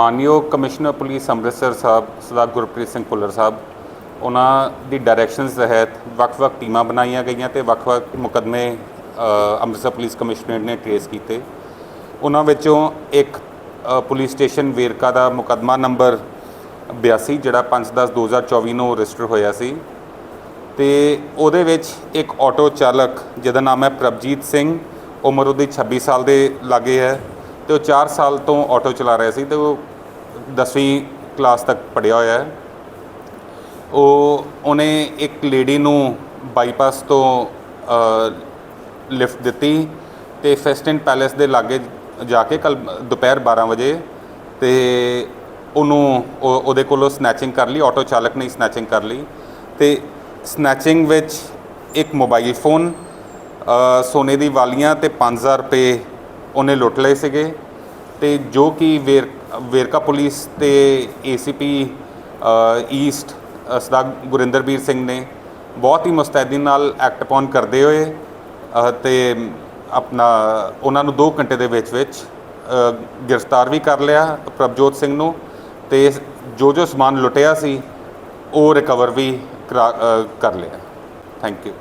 ਮਾਨਯੋਗ commissioner police Amritsar sahib, Sardar Gurpreet Singh Bhullar sahib, ਉਹਨਾਂ ਦੀ ਡਾਇਰੈਕਸ਼ਨਸ ਤਹਿਤ ਵੱਖ-ਵੱਖ ਟੀਮਾਂ ਬਣਾਈਆਂ ਗਈਆਂ ਤੇ ਵੱਖ-ਵੱਖ ਮੁਕੱਦਮੇ ਅੰਮ੍ਰਿਤਸਰ ਪੁਲਿਸ ਕਮਿਸ਼ਨਰੇਟ ਨੇ ਟ੍ਰੇਸ ਕੀਤੇ। ਉਹਨਾਂ ਵਿੱਚੋਂ ਇੱਕ ਪੁਲਿਸ ਸਟੇਸ਼ਨ ਵੇਰਕਾ ਦਾ ਮੁਕੱਦਮਾ ਨੰਬਰ 82 ਜਿਹੜਾ 5/10/2024 ਨੂੰ ਰਜਿਸਟਰ ਹੋਇਆ ਸੀ। ਤੇ ਉਹਦੇ ਵਿੱਚ ਇੱਕ ਆਟੋ ਚਾਲਕ, ਜਿਹਦਾ ਨਾਮ ਹੈ ਪ੍ਰਭਜੀਤ ਸਿੰਘ, ਉਮਰ ਉਹਦੀ 26 ਸਾਲ ਦੇ ਲਾਗੇ ਹੈ ਤੇ ਉਹ 4 ਸਾਲ ਤੋਂ ਆਟੋ ਚਲਾ ਰਿਹਾ ਸੀ ਤੇ ਉਹ 10ਵੀਂ ਕਲਾਸ ਤੱਕ ਪੜ੍ਹਿਆ ਹੋਇਆ ਹੈ। ਉਹ, ਉਹਨੇ ਇੱਕ ਲੇਡੀ ਨੂੰ ਬਾਈਪਾਸ ਤੋਂ ਲਿਫਟ ਦਿੱਤੀ ਤੇ ਫੈਸਟਨ ਪੈਲੇਸ ਦੇ ਲਾਗੇ ਜਾ ਕੇ ਕੱਲ ਦੁਪਹਿਰ 12 ਵਜੇ ਤੇ ਉਹਨੂੰ, ਉਹ- ਉਹਦੇ ਕੋਲੋਂ ਸਨੈਚਿੰਗ ਕਰ ਲਈ ਆਟੋ ਚਾਲਕ ਨੇ ਸਨੈਚਿੰਗ ਕਰ ਲਈ ਤੇ ਸਨੈਚਿੰਗ ਵਿੱਚ ਇੱਕ ਮੋਬਾਈਲ ਫੋਨ ਸੋਨੇ ਦੀ ਵਾਲੀਆਂ ਤੇ 5000 ਰੁਪਏ ਉਹਨੇ ਲੁੱਟ ਲਏ ਸੀਗੇ ਤੇ ਜੋ ਕਿ ਵੇਰ ਵੇਰਕਾ ਪੁਲਿਸ ਤੇ ਏਸੀਪੀ ਈਸਟ ਸਰਦਾਰ ਗੁਰਿੰਦਰਬੀਰ ਸਿੰਘ ਨੇ ਬਹੁਤ ਹੀ ਮੁਸਤੈਦੀ ਨਾਲ ਐਕਟ ਅਪਨ ਕਰਦੇ ਹੋਏ ਤੇ ਆਪਣਾ ਉਹਨਾਂ ਨੂੰ 2 ਘੰਟੇ ਦੇ ਵਿੱਚ ਵਿੱਚ ਗ੍ਰਿਫਤਾਰ ਵੀ ਕਰ ਲਿਆ ਪ੍ਰਭਜੋਤ ਸਿੰਘ ਨੂੰ ਤੇ ਜੋ ਜੋ ਸਮਾਨ ਲੁੱਟਿਆ ਸੀ ਉਹ ਰਿਕਵਰ ਵੀ ਕਰਾ- ਲਿਆ। ਥੈਂਕ ਯੂ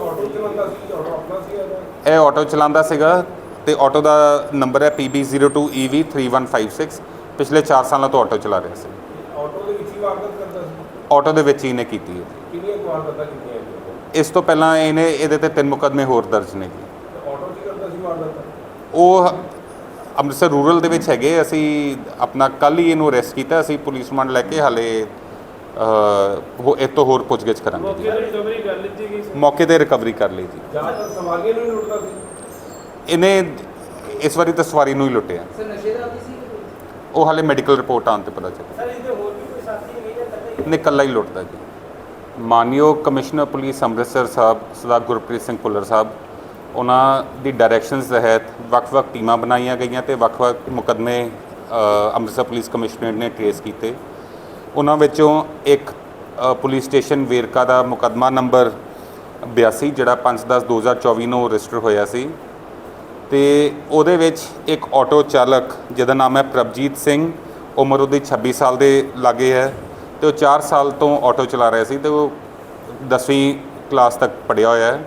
ਆਟੋ ਚਲਾਉਂਦਾ ਸੀ ਇਹ ਆਟੋ ਚਲਾਉਂਦਾ ਸੀਗਾ। ਤੇ ਆਟੋ ਦਾ ਨੰਬਰ ਹੈ PB02EV3156 ਪਿਛਲੇ 4 ਸਾਲਾਂ ਤੋਂ ਆਟੋ ਚਲਾ ਰਿਹਾ ਸੀ। ਆਟੋ ਦੇ ਵਿੱਚ ਹੀ ਵਾਰਦਾਤ ਕਰਦਾ ਸੀ? ਆਟੋ ਦੇ ਵਿੱਚ ਹੀ ਇਹਨੇ ਕੀਤੀ ਹੈ। ਕਿੰਨੀਆਂ ਵਾਰਦਾਤਾਂ ਕੀਤੀਆਂ ਇਸ ਤੋਂ ਪਹਿਲਾਂ ਇਹਨੇ ਇਹਦੇ ਤੇ ਤਿੰਨ ਮੁਕੱਦਮੇ ਹੋਰ ਦਰਜ ਨੇ ਆਟੋ 'ਚ ਕਰਦਾ ਸੀ ਵਾਰਦਾਤਾਂ? ਉਹ ਅੰਮ੍ਰਿਤਸਰ ਰੂਰਲ ਦੇ ਵਿੱਚ ਹੈਗੇ। ਅਸੀਂ ਆਪਣਾ ਕੱਲ ਹੀ ਇਹਨੂੰ ਅਰੈਸਟ ਕੀਤਾ। ਅਸੀਂ ਪੁਲਿਸ ਰਿਮਾਂਡ ਲੈ ਕੇ ਹਾਲੇ ਉਹ ਇਹ ਤੋਂ ਹੋਰ ਪੁੱਛਗਿੱਛ ਕਰਾਂਗੇ ਮੌਕੇ ਤੇ ਰਿਕਵਰੀ ਕਰ ਲਈ ਜੀ। ਜ਼ਿਆਦਾਤਰ ਸਵਾਰੀਆਂ ਨੂੰ ਲੁੱਟਦਾ ਸੀ? ਇਹਨੇ ਇਸ ਵਾਰੀ ਤਾਂ ਸਵਾਰੀ ਨੂੰ ਹੀ ਲੁੱਟਿਆ। ਸਰ ਨਸ਼ੇ ਦਾ ਆਦੀ ਸੀ? ਉਹ ਹਾਲੇ ਮੈਡੀਕਲ ਰਿਪੋਰਟ ਆਉਣ ਤੇ ਪਤਾ ਚੱਲੇ ਸਰ ਇਹਦੇ ਹੋਰ ਵੀ ਕੋਈ ਸਾਥੀ ਹੈਗੇ ਜਾਂ ਕੱਲਾ ਹੀ? ਨੇ ਇਕੱਲਾ ਹੀ ਲੁੱਟਦਾ ਜੀ। ਮਾਨਯੋਗ ਕਮਿਸ਼ਨਰ ਪੁਲਿਸ ਅੰਮ੍ਰਿਤਸਰ ਸਾਹਿਬ ਸਰਦਾਰ ਗੁਰਪ੍ਰੀਤ ਸਿੰਘ ਭੁੱਲਰ ਸਾਹਿਬ ਉਹਨਾਂ ਦੀ ਡਾਇਰੈਕਸ਼ਨਸ ਤਹਿਤ ਵੱਖ-ਵੱਖ ਟੀਮਾਂ ਬਣਾਈਆਂ ਗਈਆਂ ਤੇ ਵੱਖ-ਵੱਖ ਮੁਕੱਦਮੇ ਅੰਮ੍ਰਿਤਸਰ ਪੁਲਿਸ ਕਮਿਸ਼ਨਰੇਟ ਨੇ ਟ੍ਰੇਸ ਕੀਤੇ। ਉਹਨਾਂ ਵਿੱਚੋਂ ਇੱਕ ਪੁਲਿਸ ਸਟੇਸ਼ਨ ਵੇਰਕਾ ਦਾ ਮੁਕੱਦਮਾ ਨੰਬਰ 82 ਜਿਹੜਾ 5/10/2024 ਨੂੰ ਰਜਿਸਟਰ ਹੋਇਆ ਸੀ। ਤੇ ਉਹਦੇ ਵਿੱਚ ਇੱਕ ਆਟੋ ਚਾਲਕ, ਜਿਹਦਾ ਨਾਮ ਹੈ ਪ੍ਰਭਜੀਤ ਸਿੰਘ, ਉਮਰ ਉਹਦੀ 26 ਸਾਲ ਦੇ ਲਾਗੇ ਹੈ ਤੇ ਉਹ 4 ਸਾਲ ਤੋਂ ਆਟੋ ਚਲਾ ਰਿਹਾ ਸੀ ਤੇ ਉਹ 10ਵੀਂ ਕਲਾਸ ਤੱਕ ਪੜ੍ਹਿਆ ਹੋਇਆ ਹੈ।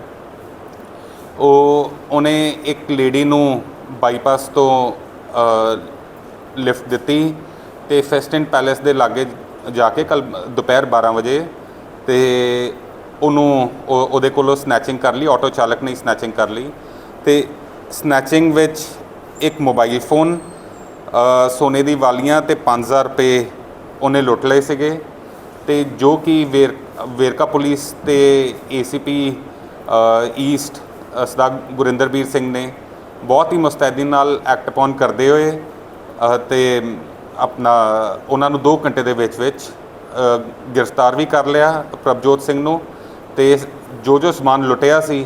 ਉਹ, ਉਹਨੇ ਇੱਕ ਲੇਡੀ ਨੂੰ ਬਾਈਪਾਸ ਤੋਂ ਲਿਫਟ ਦਿੱਤੀ ਤੇ ਫੈਸਟਨ ਪੈਲੇਸ ਦੇ ਲਾਗੇ ਜਾ ਕੇ ਕੱਲ ਦੁਪਹਿਰ 12 ਵਜੇ ਤੇ ਉਹਨੂੰ, ਉਹ- ਉਹਦੇ ਕੋਲੋਂ ਸਨੈਚਿੰਗ ਕਰ ਲਈ, ਆਟੋ ਚਾਲਕ ਨੇ ਸਨੈਚਿੰਗ ਕਰ ਲਈ ਤੇ ਸਨੈਚਿੰਗ ਵਿੱਚ ਇੱਕ ਮੋਬਾਈਲ ਫੋਨ ਸੋਨੇ ਦੀ ਵਾਲੀਆਂ ਤੇ 5000 ਰੁਪਏ ਉਹਨੇ ਲੁੱਟ ਲਏ ਸੀਗੇ ਤੇ ਜੋ ਕਿ ਵੇਰ ਵੇਰਕਾ ਪੁਲਿਸ ਤੇ ਏਸੀਪੀ ਈਸਟ ਸਦਾ ਗੁਰਿੰਦਰਬੀਰ ਸਿੰਘ ਨੇ ਬਹੁਤ ਹੀ ਮੁਸਤੈਦੀ ਨਾਲ ਐਕਟ ਅਪਨ ਕਰਦੇ ਹੋਏ ਅ, ਤੇ ਆਪਣਾ ਉਹਨਾਂ ਨੂੰ 2 ਘੰਟੇ ਦੇ ਵਿੱਚ ਵਿੱਚ ਗ੍ਰਿਫਤਾਰ ਵੀ ਕਰ ਲਿਆ ਪ੍ਰਭਜੋਤ ਸਿੰਘ ਨੂੰ ਤੇ ਜੋ ਜੋ ਸਮਾਨ ਲੁੱਟਿਆ ਸੀ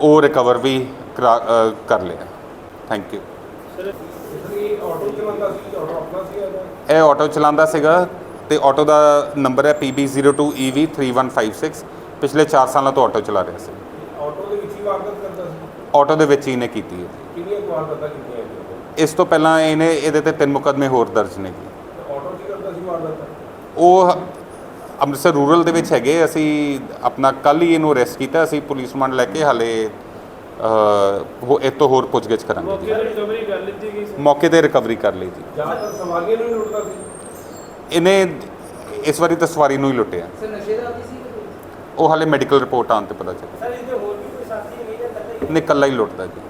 ਉਹ ਰਿਕਵਰ ਵੀ ਕਰਾ- ਅ, ਕਰ ਲਿਆ ਥੈਂਕ ਯੂ ਇਹ ਆਟੋ ਚਲਾਉਂਦਾ ਸੀਗਾ ਤੇ ਆਟੋ ਦਾ ਨੰਬਰ ਹੈ PB02EV3156 ਪਿਛਲੇ 4 ਸਾਲਾਂ ਤੋਂ ਆਟੋ ਚਲਾ ਰਿਹਾ ਸੀ। ਆਟੋ ਦੇ ਵਿੱਚ ਹੀ ਵਾਰਦਾਤ ਕਰਦਾ ਸੀ। ਆਟੋ ਦੇ ਵਿੱਚ ਹੀ ਇਹਨੇ ਕੀਤੀ ਹੈ। ਇਸ ਤੋਂ ਪਹਿਲਾਂ ਇਹਨੇ ਇਹਦੇ ਤੇ ਤਿੰਨ ਮੁਕੱਦਮੇ ਹੋਰ ਦਰਜ ਨੇ ਜੀ। ਉਹ ਅੰਮ੍ਰਿਤਸਰ ਰੂਰਲ ਦੇ ਵਿੱਚ ਹੈਗੇ। ਅਸੀਂ ਆਪਣਾ ਕੱਲ ਹੀ ਇਹਨੂੰ ਅਰੈਸਟ ਕੀਤਾ। ਅਸੀਂ ਪੁਲਿਸ ਰਿਮਾਂਡ ਲੈ ਕੇ ਹਾਲੇ ਉਹ ਇਹ ਤੋਂ ਹੋਰ ਪੁੱਛਗਿੱਛ ਕਰਾਂਗੇ ਮੌਕੇ ਜੀ ਤੇ ਰਿਕਵਰੀ ਕਰ ਲਈ ਗਈ ਮੌਕੇ ਤੇ ਰਿਕਵਰੀ ਕਰ ਲਈ ਜੀ। ਜ਼ਿਆਦਾਤਰ ਸਵਾਰੀਆਂ ਨੂੰ ਹੀ ਲੁੱਟਦਾ ਸੀ? ਇਹਨੇ ਇਸ ਵਾਰੀ ਤਾਂ ਸਵਾਰੀ ਨੂੰ ਹੀ ਲੁੱਟਿਆ। ਸਰ ਨਸ਼ੇ ਦਾ ਆਦੀ ਸੀ ਉਹ ਹਾਲੇ ਮੈਡੀਕਲ ਰਿਪੋਰਟ ਆਉਣ ਤੇ ਪਤਾ ਚੱਲੇ ਸਰ ਇਹਦੇ ਹੋਰ ਵੀ ਕੋਈ ਸਾਥੀ ਹੈਗੇ ਜਾਂ ਕੱਲਾ ਹੀ? ਨੇ ਇਕੱਲਾ ਹੀ ਲੁੱਟਦਾ ਜੀ।